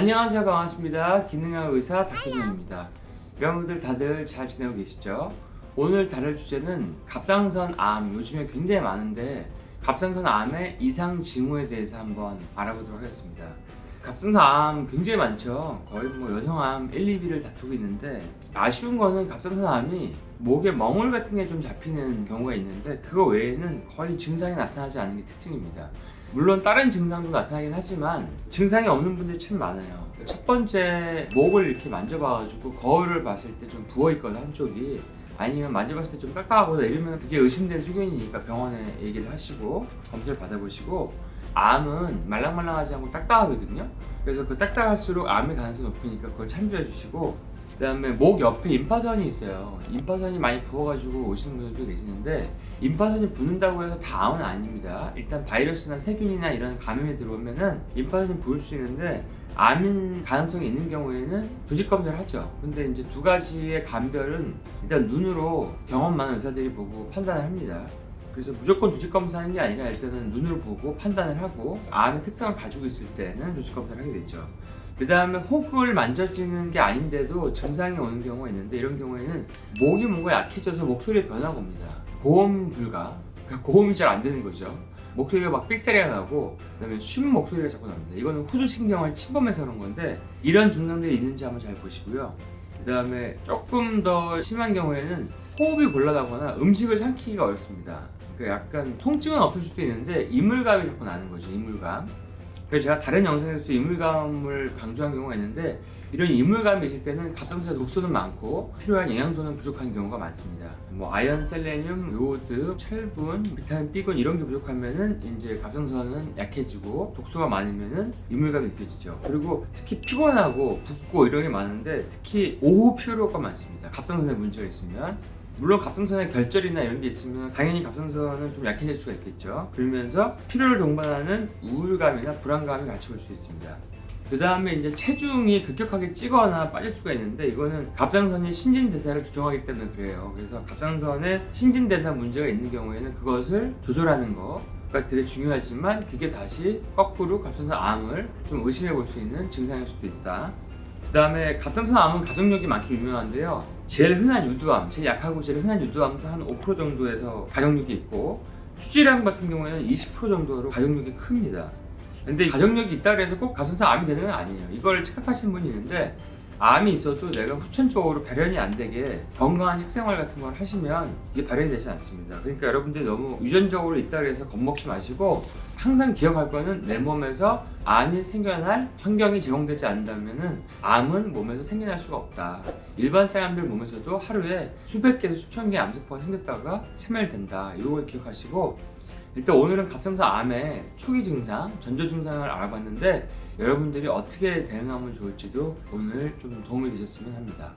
안녕하세요. 반갑습니다. 기능학 의사 박효준입니다. 여러분들 다들 잘 지내고 계시죠? 오늘 다룰 주제는 갑상선 암. 요즘에 굉장히 많은데 갑상선 암의 이상 징후에 대해서 한번 알아보도록 하겠습니다. 갑상선 암 굉장히 많죠. 거의 뭐 여성암 1, 2위를 다투고 있는데 아쉬운 거는 갑상선 암이 목에 멍울 같은 게 좀 잡히는 경우가 있는데 그거 외에는 거의 증상이 나타나지 않는 게 특징입니다 물론 다른 증상도 나타나긴 하지만 증상이 없는 분들이 참 많아요. 첫 번째 목을 이렇게 만져봐가지고 거울을 봤을 때 좀 부어 있거나 한쪽이 아니면 만져봤을 때좀 딱딱하거나 이러면 그게 의심된 수견이니까 병원에 얘기를 하시고 검사를 받아보시고 암은 말랑말랑하지 않고 딱딱하거든요. 그래서 그 딱딱할수록 암의 가능성이 높으니까 그걸 참조해 주시고 그다음에 목 옆에 임파선이 있어요. 임파선이 많이 부어가지고 오시는 분들도 계시는데 임파선이 붓는다고 해서 다 암은 아닙니다. 일단 바이러스나 세균이나 이런 감염이 들어오면은 임파선이 부을 수 있는데 암인 가능성이 있는 경우에는 조직 검사를 하죠. 근데 이제 두 가지의 감별은 일단 눈으로 경험 많은 의사들이 보고 판단을 합니다. 그래서 무조건 조직 검사하는 게 아니라 일단은 눈으로 보고 판단을 하고 암의 특성을 가지고 있을 때는 조직 검사를 하게 되죠. 그 다음에 혹을 만져지는 게 아닌데도 증상이 오는 경우가 있는데 이런 경우에는 목이 뭔가 약해져서 목소리에 변화가 옵니다. 고음 불가. 그러니까 고음이 잘 안 되는 거죠. 목소리가 막 삑사리가 나고 그다음에 쉰 목소리가 자꾸 납니다. 이거는 후두신경을 침범해서 그런 건데 이런 증상들이 있는지 한번 잘 보시고요. 그다음에 조금 더 심한 경우에는 호흡이 곤란하거나 음식을 삼키기가 어렵습니다. 그러니까 약간 통증은 없을 수도 있는데 이물감이 자꾸 나는 거죠. 이물감. 그래서 제가 다른 영상에서도 이물감을 강조한 경우가 있는데 이런 이물감이 있을 때는 갑상선에 독소는 많고 필요한 영양소는 부족한 경우가 많습니다. 뭐 아연, 셀레늄, 요오드, 철분, 비타민 B군 이런 게 부족하면은 이제 갑상선은 약해지고 독소가 많으면은 이물감이 느껴지죠. 그리고 특히 피곤하고 붓고 이런 게 많은데 특히 오후 피로가 많습니다. 갑상선에 문제가 있으면 물론 갑상선에 결절이나 이런 게 있으면 당연히 갑상선은 좀 약해질 수가 있겠죠. 그러면서 피로를 동반하는 우울감이나 불안감이 같이 올 수 있습니다. 그 다음에 이제 체중이 급격하게 찌거나 빠질 수가 있는데 이거는 갑상선이 신진대사를 조정하기 때문에 그래요. 그래서 갑상선에 신진대사 문제가 있는 경우에는 그것을 조절하는 거가 되게 중요하지만 그게 다시 거꾸로 갑상선 암을 좀 의심해 볼 수 있는 증상일 수도 있다. 그 다음에 갑상선 암은 가족력이 많기 유명한데요. 제일 흔한 유두암, 제일 약하고 제일 흔한 유두암도 한 5% 정도에서 가족력이 있고 수질암 같은 경우에는 20% 정도로 가족력이 큽니다. 근데 가족력이 있다 그래서 꼭 갑상선 암이 되는 건 아니에요. 이걸 착각하시는 분이 있는데 암이 있어도 내가 후천적으로 발현이 안 되게 건강한 식생활 같은 걸 하시면 이게 발현이 되지 않습니다. 그러니까 여러분들이 너무 유전적으로 있다 그래서 겁먹지 마시고 항상 기억할 거는 내 몸에서 암이 생겨날 환경이 제공되지 않는다면은 암은 몸에서 생겨날 수가 없다. 일반 사람들 몸에서도 하루에 수백 개에서 수천 개의 암세포가 생겼다가 세멸된다. 이걸 기억하시고 일단 오늘은 갑상선 암의 초기 증상, 전조 증상을 알아봤는데 여러분들이 어떻게 대응하면 좋을지도 오늘 좀 도움이 되셨으면 합니다.